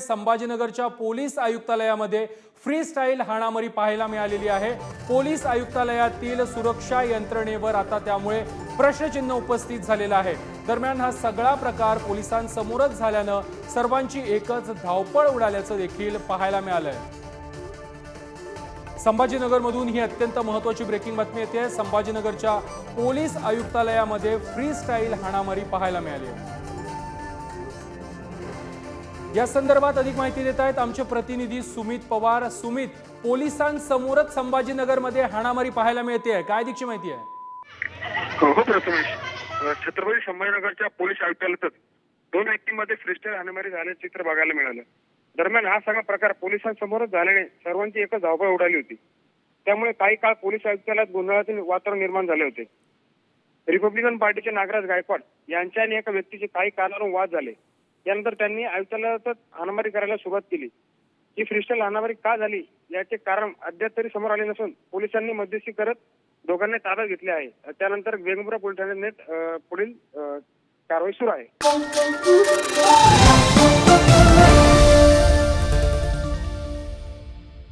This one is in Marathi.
संभाजीनगरच्या पोलीस आयुक्तालयामध्ये फ्री स्टाईल हाणामारी पाहायला मिळालेली आहे. पोलीस आयुक्तालयातील सुरक्षा यंत्रणेवर आता त्यामुळे प्रश्नचिन्ह उपस्थित झालेलं आहे. दरम्यान हा सगळा प्रकार पोलिसांसमोरच झाल्यानं सर्वांची एकच धावपळ उडाल्याचं देखील पाहायला मिळालंय. संभाजीनगरमधून ही अत्यंत महत्वाची ब्रेकिंग बातमी येते. संभाजीनगरच्या पोलीस आयुक्तालयामध्ये फ्री स्टाईल हाणामारी पाहायला मिळाली आहे. या संदर्भात अधिक माहिती देत आहेत आमचे प्रतिनिधी सुमित पवार. सुमित पोलिसांसमोरच संभाजीनगरमध्ये हाणामारी पाहायला मिळते काय दीक्षी माहिती आहे? हो, हो छत्रपती संभाजीनगरच्या पोलीस आयुक्तालयातच दोन व्यक्तींमध्ये फ्रीस्टाईल हाणामारी झाल्याचे चित्र बघायला मिळालं. दरम्यान हा सगळा प्रकार पोलिसांसमोरच झाल्याने सर्वांची एकच धावपळ उडाली होती. त्यामुळे काही काळ पोलीस आयुक्तालयात गोंधळाचे वातावरण निर्माण झाले होते. रिपब्लिकन पार्टीचे नागराज गायकवाड यांच्या आणि एका व्यक्तीचे काही कारणावरून वाद झाले. त्यानंतर त्यांनी आयुक्तालयातच हाणामारी करायला सुरुवात केली. ही फ्रीस्टाईल हाणामारी का झाली? याचे कारण अद्याप तरी समोर आले नसून पोलिसांनी मध्यस्थी करत दोघांना ताब्यात घेतले आहे. त्यानंतर वेगमुरा पोलीस ठाण्यात पुढील कारवाई सुरू आहे.